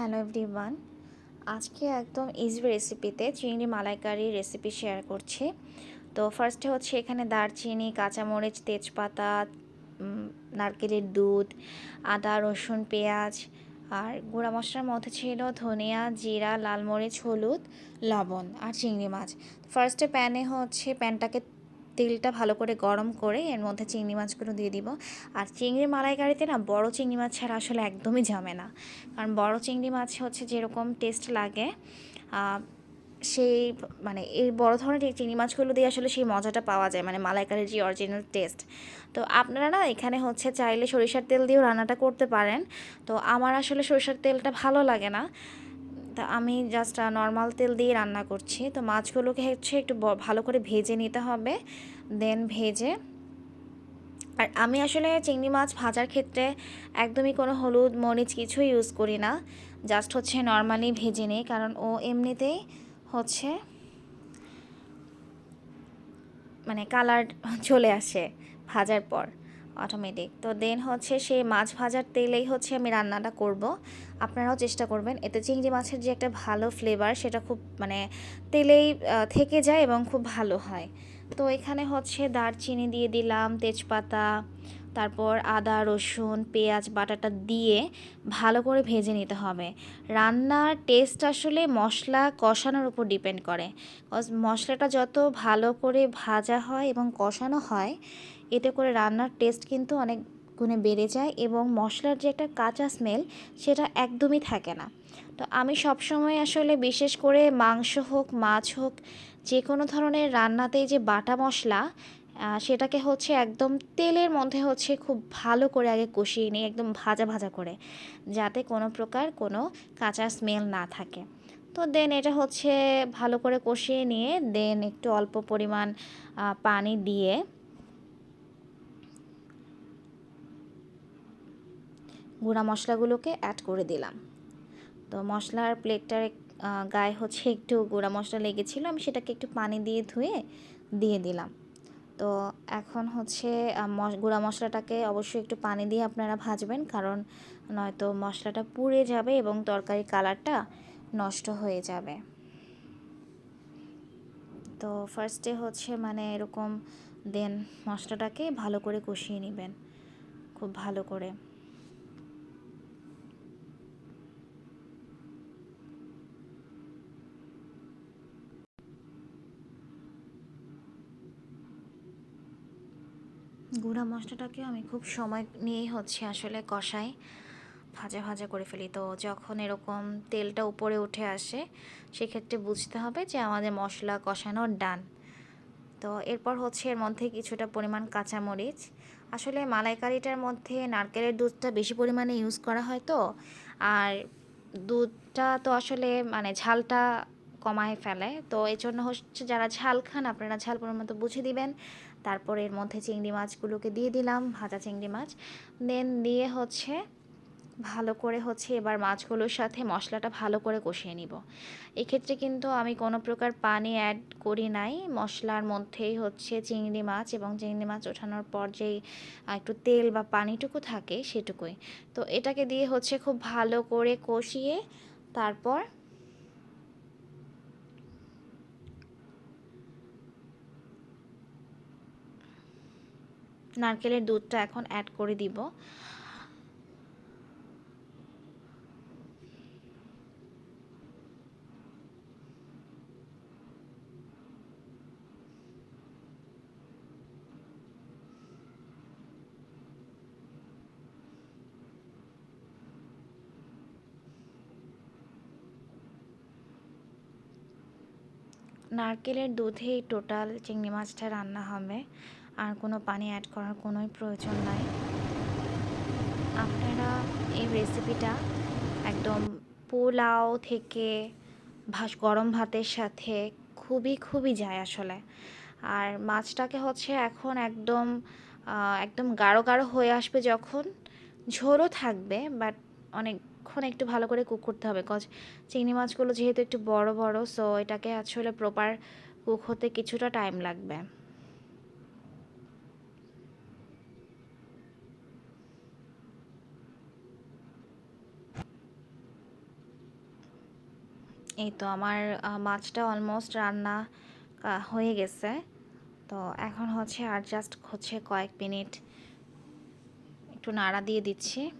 Hello everyone. আজকে একদম easy রেসিপিতে চিংড়ি মালাইকারি রেসিপি শেয়ার করছি। তো ফার্স্টে হচ্ছে এখানে দারচিনি, কাঁচামরিচ, তেজপাতা নারকেলের দুধ, আদা, রসুন, পেঁয়াজ আর গুঁড়া মশলার মধ্যে ছিল ধনিয়া, জিরা, লাল মরিচ, হলুদ, লবণ আর চিংড়ি মাছ। ফার্স্টে প্যানে হচ্ছে প্যানটাকে তেলটা ভালো করে গরম করে এর মধ্যে চিংড়ি মাছগুলো দিয়ে দিব। আর চিংড়ি মালাইকারিতে না বড় চিংড়ি মাছ ছাড়া আসলে একদমই জমে না কারণ বড় চিংড়ি মাছ হচ্ছে যেরকম টেস্ট লাগে সেই মানে এই বড় ধরনের চিংড়ি মাছগুলো দিয়ে আসলে সেই মজাটা পাওয়া যায় মানে মালাইকারির যে অরিজিনাল টেস্ট তো আপনারা না এখানে হচ্ছে চাইলে সরিষার তেল দিয়েও রান্নাটা করতে পারেন। তো আমার আসলে সরিষার তেলটা ভালো লাগে না। তা আমি জাস্ট নর্মাল তেল দিয়ে রান্না করছি। তো মাছগুলোকে হচ্ছে একটু ভালো করে ভেজে নিতে হবে। দেন ভেজে। আর আমি আসলে চিংড়ি মাছ ভাজার ক্ষেত্রে একদমই কোনো হলুদ মরিচ কিছুই ইউজ করি না। জাস্ট হচ্ছে নর্মালি ভেজে নিই, কারণ ও এমনিতেই হচ্ছে মানে কালার চলে আসে ভাজার পর অটোমেটিক তো দেন হচ্ছে সেই মাছ ভাজার তেলেই হচ্ছে আমি রান্নাটা করব। আপনারাও চেষ্টা করবেন। এতে চিংড়ি মাছের যে একটা ভালো ফ্লেভার সেটা খুব মানে তেলেই থেকে যায় এবং খুব ভালো হয়। তো এখানে হচ্ছে দারচিনি দিয়ে দিলাম, তেজপাতা, তারপর আদা, রসুন, পেঁয়াজ, বাটাটা দিয়ে ভালো করে ভেজে নিতে হবে। রান্নার টেস্ট আসলে মশলা কষানোর উপর ডিপেন্ড করে। মশলাটা যত ভালো করে ভাজা হয় এবং কষানো হয়, এতে করে রান্নার টেস্ট কিন্তু অনেক গুণে বেড়ে যায় এবং মশলার যে একটা কাঁচা স্মেল সেটা একদমই থাকে না। তো আমি সবসময় আসলে বিশেষ করে মাংস হোক, মাছ হোক যে কোনো ধরনের রান্নাতেই যে বাটা মশলা সেটাকে হচ্ছে একদম তেলের মধ্যে হচ্ছে খুব ভালো করে আগে কষিয়ে নিই একদম ভাজা ভাজা করে, যাতে কোনো প্রকার কোনো কাঁচা স্মেল না থাকে। তো দেন এটা হচ্ছে ভালো করে কষিয়ে নিয়ে, দেন একটু অল্প পরিমাণ পানি দিয়ে গুঁড়া মশলাগুলোকে অ্যাড করে দিলাম। তো মশলার প্লেটটার গায়ে হচ্ছে একটু গুঁড়া মশলা লেগেছিলো, আমি সেটাকে একটু পানি দিয়ে ধুয়ে দিয়ে দিলাম। তো এখন হচ্ছে গুঁড়া মশলাটাকে অবশ্যই একটু পানি দিয়ে আপনারা ভাজবেন, কারণ নয়তো মশলাটা পুড়ে যাবে এবং তরকারির কালারটা নষ্ট হয়ে যাবে। তো ফার্স্টে হচ্ছে মানে এরকম দেন মশলাটাকে ভালো করে কষিয়ে নেবেন। খুব ভালো করে। গুঁড়া মশলাটাকে আমি খুব সময় নিয়েই হচ্ছে আসলে কষাই, ভাজা ভাজা করে ফেলি। তো যখন এরকম তেলটা উপরে উঠে আসে, সেক্ষেত্রে বুঝতে হবে যে আমাদের মশলা কষানোর ডান তো এরপর হচ্ছে এর মধ্যে কিছুটা পরিমাণ কাঁচামরিচ। আসলে মালাইকারিটার মধ্যে নারকেলের দুধটা বেশি পরিমাণে ইউজ করা হয় তো। আর দুধটা তো আসলে মানে ঝালটা কমায় ফেলে। তো এই জন্য হচ্ছে যারা ঝাল খান, আপনারা ঝাল পরিমাণ মতো বুঝে দিবেন। তারপর এর মধ্যে চিংড়ি মাছগুলোকে দিয়ে দিলাম, ভাজা চিংড়ি মাছ। দেন দিয়ে হচ্ছে ভালো করে হচ্ছে এবার মাছগুলোর সাথে মশলাটা ভালো করে কষিয়ে নিব। এক্ষেত্রে কিন্তু আমি কোনো প্রকার পানি অ্যাড করি নাই। মশলার মধ্যেই হচ্ছে চিংড়ি মাছ এবং চিংড়ি মাছ ওঠানোর পর যেই একটু তেল বা পানিটুকু থাকে সেটুকুই। তো এটাকে দিয়ে হচ্ছে খুব ভালো করে কষিয়ে তারপর নারকেলের দুধটা এখন অ্যাড করে দিব। নারকেলের দুধেই টোটাল চিংড়ি মাছটা রান্না হবে। আর কোনো পানি অ্যাড করার কোনোই প্রয়োজন নাই। আপনারা এই রেসিপিটা একদম পোলাও থেকে ভাস, গরম ভাতের সাথে খুবই খুবই যায় আসলে। আর মাছটাকে হচ্ছে এখন একদম একদম গাঢ় গাঢ় হয়ে আসবে যখন ঝোলও থাকবে বাট অনেকক্ষণ একটু ভালো করে কুক করতে হবে কজ চিংড়ি মাছগুলো যেহেতু একটু বড় বড় সো এটাকে আসলে প্রপার কুক হতে কিছুটা টাইম লাগবে। এই তো আমার মাছটা অলমোস্ট রান্না হয়ে গেছে। তো এখন হচ্ছে আর জাস্ট হচ্ছে কয়েক মিনিট একটু নাড়া দিয়ে দিচ্ছি এই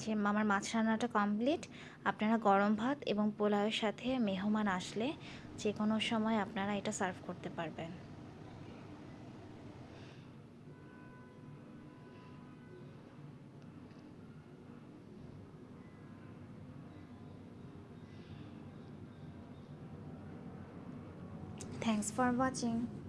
যে আমার মাছ রান্নাটা কমপ্লিট আপনারা গরম ভাত এবং পোলাওয়ের সাথে মেহমান আসলে যে কোনো সময় আপনারা এটা সার্ভ করতে পারবেন Thanks for watching.